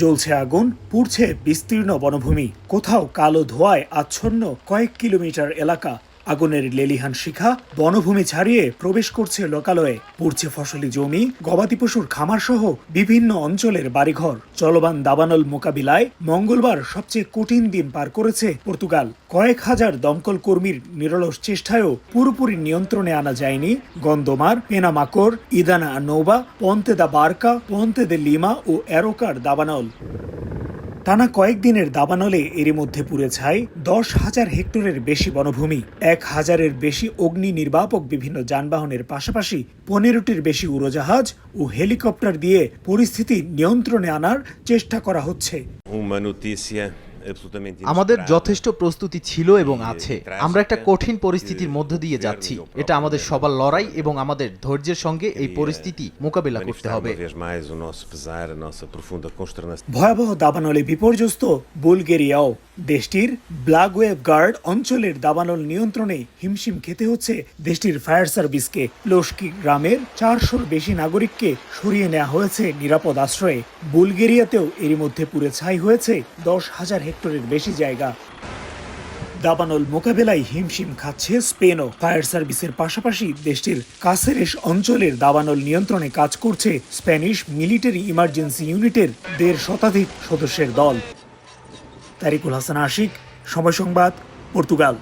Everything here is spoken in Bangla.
জ্বলছে আগুন পুড়ছে বিস্তীর্ণ বনভূমি। কোথাও কালো ধোঁয়ায় আচ্ছন্ন কয়েক কিলোমিটার এলাকা। আগুনের লেলিহান শিখা বনভূমি ছাড়িয়ে প্রবেশ করছে লোকালয়ে। পুড়ছে ফসলি জমি, গবাদি পশুর খামার সহ বিভিন্ন অঞ্চলের বাড়িঘর। চলমান দাবানল মোকাবিলায় মঙ্গলবার সবচেয়ে কঠিন দিন পার করেছে পর্তুগাল। কয়েক হাজার দমকল কর্মীর নিরলস চেষ্টায়ও পুরোপুরি নিয়ন্ত্রণে আনা যায়নি। গন্ধমার, পেনামাকর, ইদানা নৌবা পন্তে দা বার্কা পন্তে দে লিমা ও অ্যারোকার দাবানল। টানা কয়েকদিনের দাবানলে এরই মধ্যে পুড়ে ছাই দশ হাজার হেক্টরের বেশি বনভূমি, এক হাজারের বেশি অগ্নি নির্বাপক বিভিন্ন যানবাহনের পাশাপাশি পনেরোটির বেশি উড়োজাহাজ ও হেলিকপ্টার দিয়ে পরিস্থিতি নিয়ন্ত্রণে আনার চেষ্টা করা হচ্ছে। আমাদের যথেষ্ট প্রস্তুতি ছিল এবং আছে। আমরা একটা কঠিন পরিস্থিতির মধ্য দিয়ে যাচ্ছি। এটা আমাদের সবার লড়াই এবং আমাদের ধৈর্যের সঙ্গে এই পরিস্থিতি মোকাবিলা করতে হবে. ভয়াবহ দাবানলে বিপর্যস্ত বুলগেরিয়াও। দেশটির ব্লাগওয়েভ গার্ড অঞ্চলের দাবানল নিয়ন্ত্রণে হিমশিম খেতে হচ্ছে দেশটির ফায়ার সার্ভিসকে। প্লোস্কি গ্রামের চারশোর বেশি নাগরিককে সরিয়ে নেওয়া হয়েছে নিরাপদ আশ্রয়ে। বুলগেরিয়াতেও এরই মধ্যে পুড়ে ছাই হয়েছে দশ হাজার হেক্টরের বেশি জায়গা। দাবানল মোকাবেলায় হিমশিম খাচ্ছে স্পেনও। ফায়ার সার্ভিসের পাশাপাশি দেশটির কাসেরেস অঞ্চলের দাবানল নিয়ন্ত্রণে কাজ করছে স্প্যানিশ মিলিটারি ইমার্জেন্সি ইউনিটের দেড় শতাধিক সদস্যের দল। তারিকুল হাসান আশিক, সময় সংবাদ, পর্তুগাল।